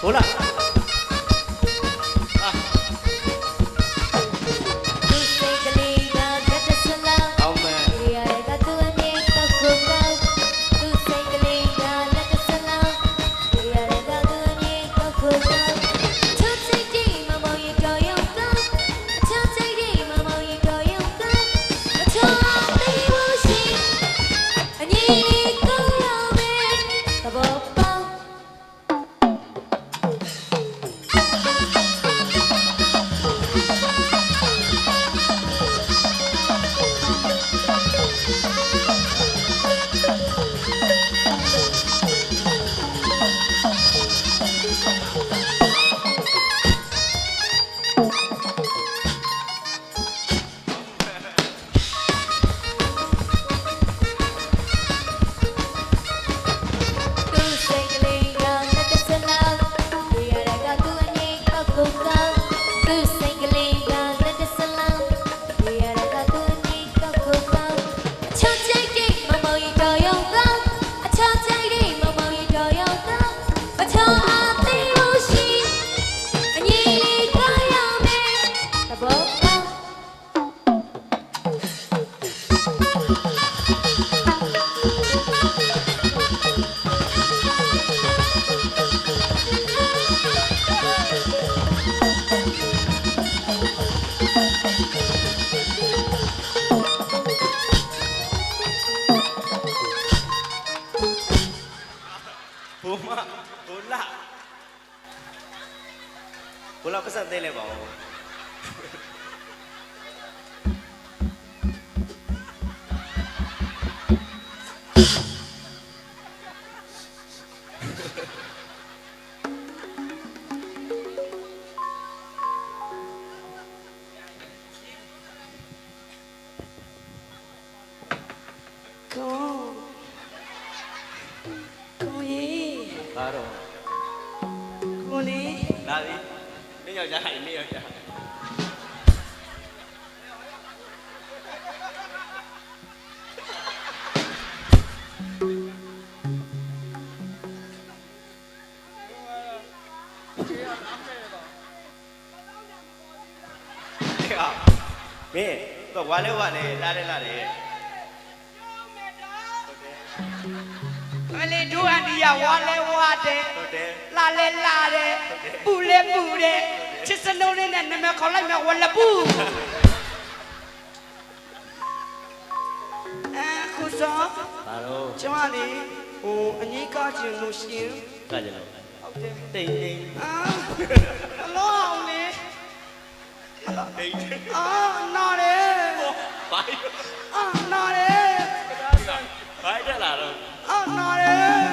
ဟိုလား Vou lá passar dele, vou. Come, Como? here. I. ယောက်ျားနေယောက်ျားမင်းတော့ဝါလဲဝါလဲလာတယ်လာတယ်အလေတို့အန်ဒီယာဝါလဲဝါတယ်ဟုတ်တယ်လာလဲလာတယ်ပူလဲပူတယ် ချစ်စလုံးလေးနဲ့နမခေါ်လိုက်မယ်ဝလပူအခုစောဘာတော့ကျမလေးဟိုအငိကကျင်လို့ရှင်ကကြလို့ဟုတ်တယ်တိတ်တိတ်အာအလောအောင်လေတိတ်အာနာတယ်ဘာအာနာတယ်ဘာတက်လာတော့အာနာတယ်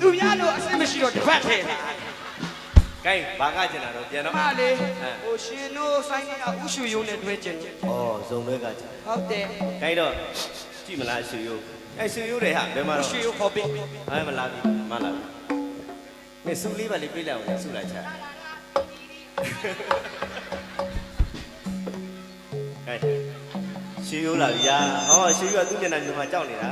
သူရလို့အစိမရှိတော့တစ်ဖက်ထဲလာ ကဲဘာကကျင်လာတော့ပြန်တော့မလေးဟမ်ဟိုရှင်တို့ဆိုင်ကဥရှူယုံနဲ့တွဲကျင်တယ်ဩဇုံတွေကကျင်ဟုတ်တယ်ကဲတော့ကြည့်မလားရှူယိုအဲရှူယိုတွေဟာဘယ်မှာဥတော့ရှူယုံခေါ်ပေးဘာမလာပြီမလာပြီမင်းစူလေးပါလေးပြေးလိုက်အောင်စူလိုက်ချာကဲရှူယိုလာပြီယာဟောရှူယိုကသူ့မျက်နှာမြင်မှာကြောက်နေတာ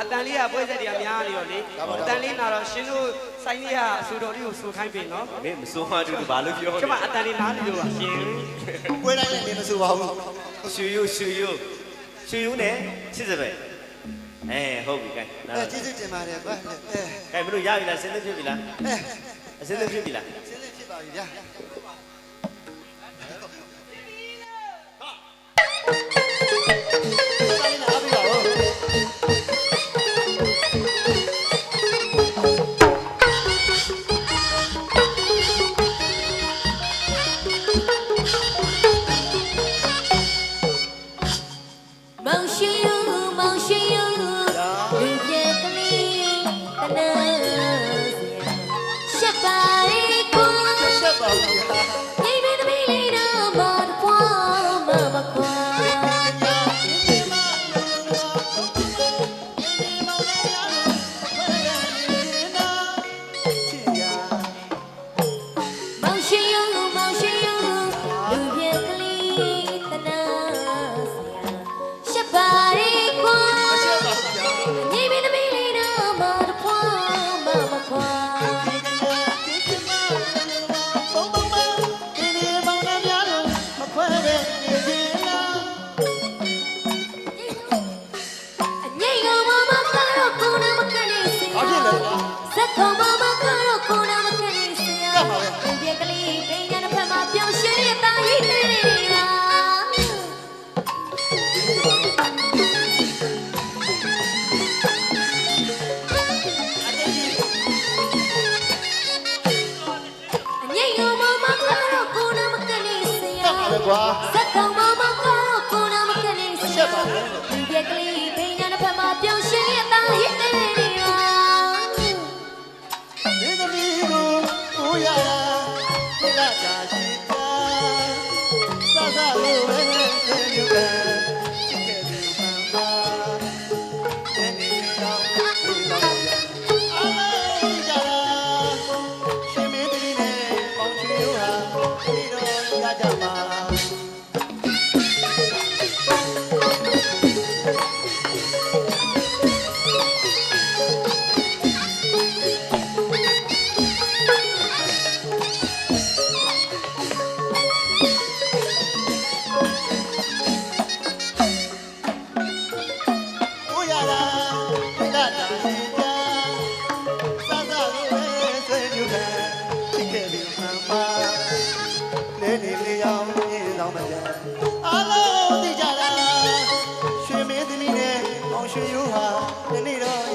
အတန်လေးကပွဲဆက်တွေကများနေတော့လေအတန်လေးနာတော့ရှင်တို့ဆိုင်လေးကအဆူတော်လေးကိုဆူခိုင်းပြီနော်မင်းမစိုးမှတူဘာလို့ပြောကျမအတန်လေးနားနေလို့ပါရှင်ပွဲတိုင်းလည်းနေမဆိုပါဘူးရှူယိုရှူယိုရှူယိုနဲ့ချစ်စပယ်အဲဟုတ်ပြီကဲအဲကျေးဇူးတင်ပါတယ်ကွာအဲကဲမလို့ရပြီလားစဉ်းစားဖြစ်ပြီလားအဲအစဉ်းစားဖြစ်ပြီလားစင်းလေးဖြစ်ပါပြီဗျာဆို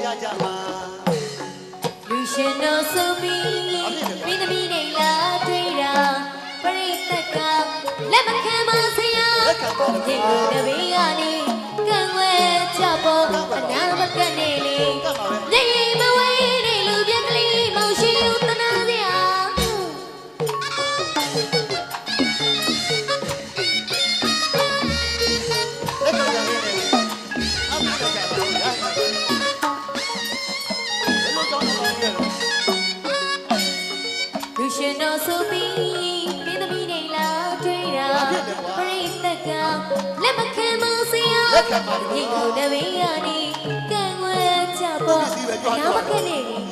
ရကြမှာလူရှင်တော်ဆိုပြီးမိသမီးတွေလာတွေ့တာပရိသတ်ကလက်မခံပါဆရာဒီလိုတပည့်ကနေကံွယ်ကြပေါ်အနာမကနဲ့လေ လက်ခံပါဒီကိုတမင်းရနီကံွယ်ချပါနာမခက်နေပြီ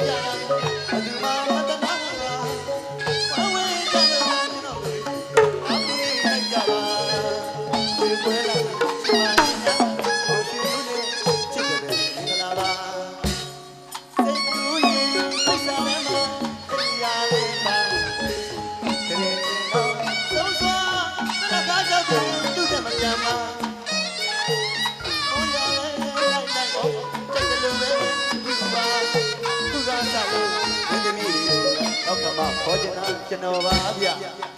あっ! વૈષ્ણવ આવ્યા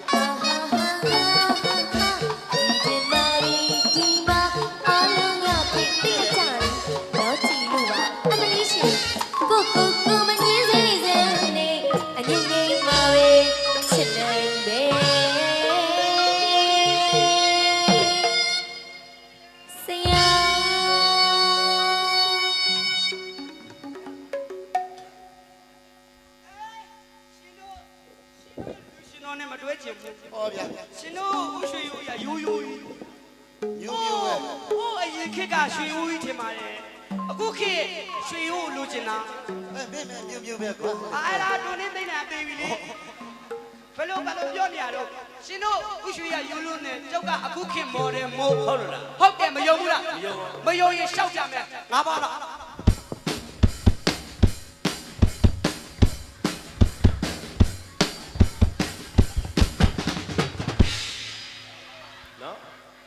မျိုးပဲကွာအဲ့ဒါတွန်းနေသိနေတာပေးပြီလေဘယ်လိုဘယ်လိုပြောနေရတော့ရှင်တို့ဥရွှေရယူလို့နဲ့ကျောက်ကအခုခင်မော်တယ်မို့ဟုတ်လို့လားဟုတ်တယ်မယုံဘူးလားမယုံရင်ရှောက်ကြမယ်ငါပါလားနော်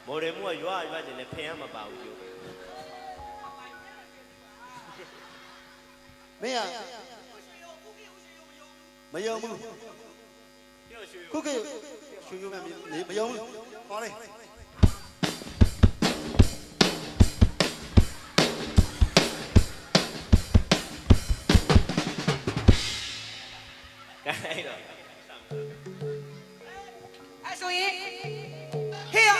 မော်တယ်မို့ကရွာရွာကျင်တယ်ဖင်ရမပါဘူးပြောမင်းอ่ะ မယုံဘူးခုကရွှေရုံးမယ်နေမယုံဘူးသွားလိုက်ကဲတော့အဲဆိုရင် here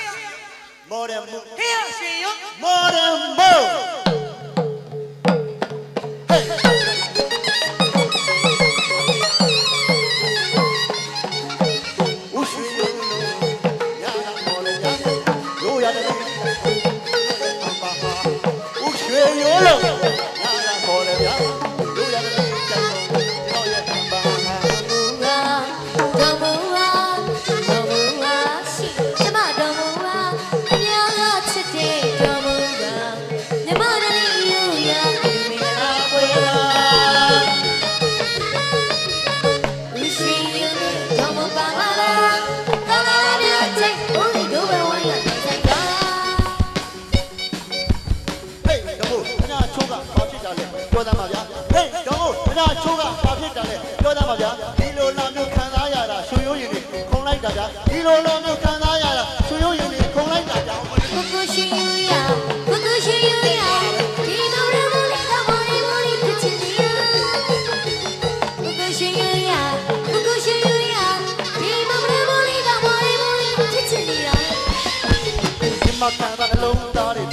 more than more here ရွှေရုံး more than more ကဘာဖြစ်တာလဲပြောသားပါဗျာဟေးတော့မနာချိုးကဘာဖြစ်တာလဲပြောသားပါဗျာဒီလိုလာမျိုးခံစားရတာရွှေရိုးရင်တွေခုံလိုက်တာဗျာဒီလိုလာမျိုးခံစားရတာရွှေရိုးရင်တွေခုံလိုက်တာဗျာကိုကိုရှင်ယူရကိုကိုရှင်ယူရဒီလိုရမလေးကမော်ရီမော်ရီဖြစ်ချင်နေရကိုကိုရှင်ယူရကိုကိုရှင်ယူရဒီလိုရမလေးကမော်ရီမော်ရီဖြစ်ချင်နေရဒီမှာခံတာနှလုံးသားတွေ